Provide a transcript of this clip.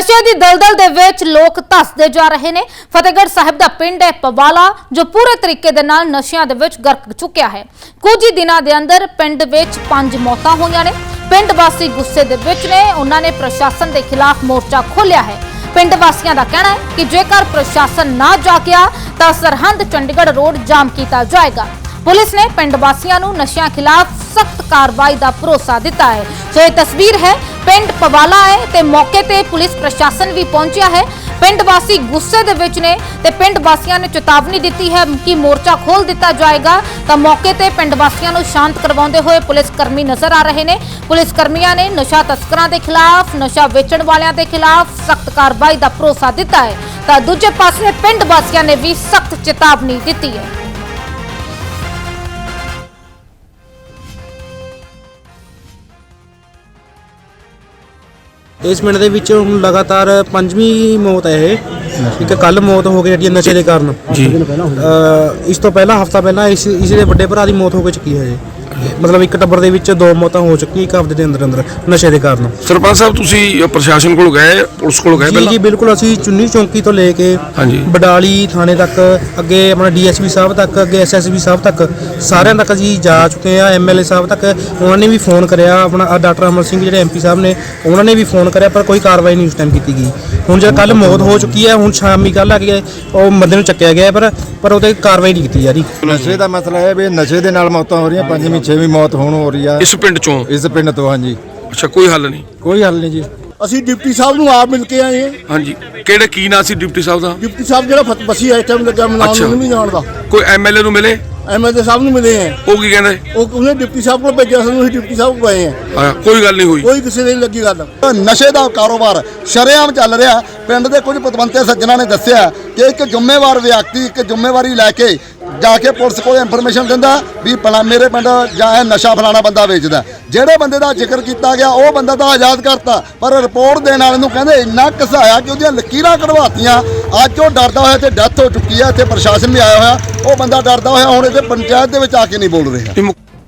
ਨਸ਼ੇ ਦੀ ਦਲਦਲ ਦੇ ਵਿੱਚ ਲੋਕ ਧੱਸਦੇ ਜਾ ਰਹੇ ਨੇ। ਫਤਿਹਗੜ੍ਹ ਸਾਹਿਬ ਦਾ ਪਿੰਡ ਹੈ ਪਵਾਲਾ, ਜੋ ਪੂਰੇ ਤਰੀਕੇ ਦੇ ਨਾਲ ਨਸ਼ਿਆਂ ਦੇ ਵਿੱਚ ਗਰਕ ਚੁੱਕਿਆ ਹੈ। ਕੁਝ ਹੀ ਦਿਨਾਂ ਦੇ ਅੰਦਰ ਪਿੰਡ ਵਿੱਚ ਪੰਜ ਮੌਤਾਂ ਹੋਈਆਂ ਨੇ। ਪਿੰਡ ਵਾਸੀ ਗੁੱਸੇ ਦੇ ਵਿੱਚ ਨੇ। ਉਹਨਾਂ ਨੇ ਪ੍ਰਸ਼ਾਸਨ ਦੇ ਖਿਲਾਫ ਮੋਰਚਾ ਖੋਲ੍ਹਿਆ ਹੈ। ਪਿੰਡ ਵਾਸੀਆਂ ਦਾ ਕਹਿਣਾ ਹੈ ਕਿ ਜੇਕਰ ਪ੍ਰਸ਼ਾਸਨ ਨਾ ਜਾਗਿਆ, ਤਾਂ ਸਰਹੰਦ ਚੰਡੀਗੜ੍ਹ ਰੋਡ ਜਾਮ ਕੀਤਾ ਜਾਏਗਾ। ਪੁਲਿਸ ਨੇ ਪਿੰਡ ਵਾਸੀਆਂ ਨੂੰ ਨਸ਼ਿਆਂ ਖਿਲਾਫ ਸਖਤ ਕਾਰਵਾਈ ਦਾ ਭਰੋਸਾ ਦਿੱਤਾ ਹੈ। ਸੋ ਇਹ ਤਸਵੀਰ ਹੈ, ਪਿੰਡ ਪਵਾਲਾ ਹੈ ਤੇ ਮੌਕੇ ਤੇ ਪੁਲਿਸ ਪ੍ਰਸ਼ਾਸਨ ਵੀ ਪਹੁੰਚਿਆ ਹੈ। ਪਿੰਡ ਵਾਸੀ ਗੁੱਸੇ ਦੇ ਵਿੱਚ ਨੇ ਤੇ ਪਿੰਡ ਵਾਸੀਆਂ ਨੇ ਚੇਤਾਵਨੀ ਦਿੱਤੀ ਹੈ ਕਿ ਮੋਰਚਾ ਖੋਲ ਦਿੱਤਾ ਜਾਏਗਾ। ਤਾਂ ਮੌਕੇ ਤੇ ਪਿੰਡ ਵਾਸੀਆਂ ਨੂੰ ਸ਼ਾਂਤ ਕਰਵਾਉਂਦੇ ਹੋਏ ਪੁਲਿਸ ਕਰਮੀ ਨਜ਼ਰ ਆ ਰਹੇ ਨੇ। ਪੁਲਿਸ ਕਰਮੀਆਂ ਨੇ ਨਸ਼ਾ ਤਸਕਰਾਂ ਦੇ ਖਿਲਾਫ, ਨਸ਼ਾ ਵੇਚਣ ਵਾਲਿਆਂ ਦੇ ਖਿਲਾਫ ਸਖਤ ਕਾਰਵਾਈ ਦਾ ਭਰੋਸਾ ਦਿੱਤਾ ਹੈ। ਤਾਂ ਦੂਜੇ ਪਾਸੇ ਪਿੰਡ ਵਾਸੀਆਂ ਨੇ ਵੀ ਸਖਤ ਚੇਤਾਵਨੀ ਦਿੱਤੀ ਹੈ। ਇਸ ਮਿੰਟ ਦੇ ਵਿੱਚ ਹੁਣ ਲਗਾਤਾਰ ਪੰਜਵੀਂ ਮੌਤ ਹੈ ਇਹ। ਇੱਕ ਕੱਲ ਮੌਤ ਹੋ ਗਈ ਜਿਹੜੀ ਨਸ਼ੇ ਦੇ ਕਾਰਨ। ਜੀ। ਅ, ਇਸ ਤੋਂ ਪਹਿਲਾਂ ਹਫਤਾ ਪਹਿਲਾਂ ਇਸ ਇਸ ਦੇ ਵੱਡੇ ਭਰਾ ਦੀ ਮੌਤ ਹੋ ਕੇ ਚੁੱਕੀ ਹੈ ਜੀ ਮਤਲਬ ਇੱਕ ਟੱਬਰ ਦੇ ਵਿੱਚ ਦੋ ਮੌਤਾਂ ਹੋ ਚੁੱਕੀਆਂ ਇੱਕ ਹਫ਼ਤੇ ਦੇ ਅੰਦਰ ਅੰਦਰ ਨਸ਼ੇ ਦੇ ਕਾਰਨ। ਸਰਪੰਚ ਸਾਹਿਬ ਤੁਸੀਂ ਪ੍ਰਸ਼ਾਸਨ ਕੋਲ ਗਏ ਪੁਲਿਸ ਕੋਲ ਗਏ ਜੀ ਪਹਿਲਾਂ? ਜੀ ਬਿਲਕੁਲ ਅਸੀਂ ਚੁੰਨੀ ਚੌਂਕੀ ਤੋਂ ਲੈ ਕੇ ਹਾਂਜੀ। ਬਡਾਲੀ ਥਾਣੇ ਤੱਕ ਅੱਗੇ ਆਪਣਾ ਡੀਐਸਪੀ ਸਾਹਿਬ ਤੱਕ ਅੱਗੇ ਐਸਐਸਪੀ ਸਾਹਿਬ ਤੱਕ ਸਾਰਿਆਂ ਤੱਕ ਅਸੀਂ ਜਾ ਚੁੱਕੇ ਆ ਐਮਐਲਏ ਸਾਹਿਬ ਤੱਕ। ਉਹਨਾਂ ਨੇ ਵੀ ਫੋਨ ਕਰਿਆ ਆਪਣਾ ਡਾਕਟਰ ਅਮਰ ਸਿੰਘ ਜਿਹੜੇ ਐਮਪੀ ਸਾਹਿਬ ਨੇ ਉਹਨਾਂ ਨੇ ਵੀ ਫੋਨ ਕਰਿਆ ਪਰ ਕੋਈ ਕਾਰਵਾਈ ਨਹੀਂ ਉਸ ਟਾਈਮ ਕੀਤੀ ਗਈ। ਹੁਣ ਜਦ ਕੱਲ ਮੌਤ ਹੋ ਚੁੱਕੀ ਹੈ ਹੁਣ ਸ਼ਾਮੀ ਕੱਲ ਆ ਕੇ ਉਹ ਬੰਦੇ ਨੂੰ ਚੱਕਿਆ ਗਿਆ ਪਰ ਪਰ ਉਹਤੇ ਕਾਰਵਾਈ ਨਹੀਂ ਕੀਤੀ ਜਾ ਰਹੀ। ਨਸ਼ੇ ਦਾ ਮਸਲਾ ਹੈ ਵੀ ਨਸ਼ੇ ਦੇ ਨਾਲ ਮੌਤਾਂ ਹੋ ਰਹੀਆਂ ਪੰਜਵੀਂ ਛੇਵੀਂ ਮੌਤ ਹੋਣ ਹੋ ਰਹੀ ਆ। ਇਸ ਪਿੰਡ ਚੋਂ? ਇਸ ਪਿੰਡ ਤੋਂ ਹਾਂਜੀ। ਅੱਛਾ ਕੋਈ ਹੱਲ ਨਹੀਂ? ਕੋਈ ਹੱਲ ਨਹੀਂ ਜੀ। ਅਸੀਂ ਡਿਪਟੀ ਸਾਹਿਬ ਨੂੰ ਆਪ ਮਿਲ ਕੇ ਆਏ ਹਾਂ। ਹਾਂਜੀ। ਕਿਹੜੇ ਕੀ ਨਾਂ ਸੀ ਡਿਪਟੀ ਸਾਹਿਬ ਦਾ? ਡਿਪਟੀ ਸਾਹਿਬ ਜਿਹੜਾ ਫਤ ਬਸੀ ਇਸ ਟਾਈਮ ਲੱਗਾ ਮਨਾਉਣ। ਨੂੰ ਨਹੀਂ ਜਾਣਦਾ। ਕੋਈ ਐਮਐਲਏ ਨੂੰ ਮਿਲੇ? ਐਮਐਲਏ ਸਾਹਿਬ ਨੂੰ ਮਿਲੇ ਆ ਉਹ ਕੀ ਕਹਿੰਦੇ? ਉਹ ਉਹਨੇ ਡਿਪਟੀ ਸਾਹਿਬ ਕੋਲ ਭੇਜਿਆ ਸਾਨੂੰ ਅਸੀਂ ਡਿਪਟੀ ਸਾਹਿਬ ਕੋਲ ਆਏ ਆ ਹਾਂ, ਕੋਈ ਗੱਲ ਨਹੀਂ ਹੋਈ। ਕੋਈ ਕਿਸੇ ਦੇ ਨਹੀਂ ਲੱਗੀ ਗੱਲ। ਨਸ਼ੇ ਦਾ ਕਾਰੋਬਾਰ ਸ਼ਰੇਆਮ ਚੱਲ ਰਿਹਾ। ਪਿੰਡ ਦੇ ਕੁਝ ਪਤਵੰਤੇ ਸੱਜਣਾ ਨੇ ਦੱਸਿਆ ਕਿ ਇੱਕ ਜ਼ਿੰਮੇਵਾਰ ਵਿਅਕਤੀ ਇੱਕ ਜ਼ਿੰਮੇਵਾਰੀ ਲੈ ਕੇ ਜਾ ਕੇ ਪੁਲਿਸ ਕੋਲ ਇਨਫੋਰਮੇਸ਼ਨ ਦਿੰਦਾ ਵੀ ਫਲਾ ਮੇਰੇ ਪਿੰਡ ਜਾਂ ਇਹ ਨਸ਼ਾ ਫਲਾਣਾ ਬੰਦਾ ਵੇਚਦਾ। ਜਿਹੜੇ ਬੰਦੇ ਦਾ ਜ਼ਿਕਰ ਕੀਤਾ ਗਿਆ, ਉਹ ਬੰਦਾ ਤਾਂ ਆਜ਼ਾਦ ਕਰਤਾ। ਪਰ ਰਿਪੋਰਟ ਦੇਣ ਵਾਲੇ ਨੂੰ ਕਹਿੰਦੇ ਇੰਨਾ ਘਸਾਇਆ ਕਿ ਉਹਦੀਆਂ ਲਕੀਰਾਂ ਕਢਵਾਤੀਆਂ। ਅੱਜ ਉਹ ਡਰਦਾ ਹੋਇਆ ਤੇ ਡੈਥ ਹੋ ਚੁੱਕੀ ਹੈ, ਇੱਥੇ ਪ੍ਰਸ਼ਾਸਨ ਵੀ ਆਇਆ ਹੋਇਆ। ਉਹ ਬੰਦਾ ਡਰਦਾ ਹੋਇਆ, ਹੁਣ ਇੱਥੇ ਪੰਚਾਇਤ ਦੇ ਵਿੱਚ ਆ ਕੇ ਨਹੀਂ ਬੋਲ ਰਿਹਾ।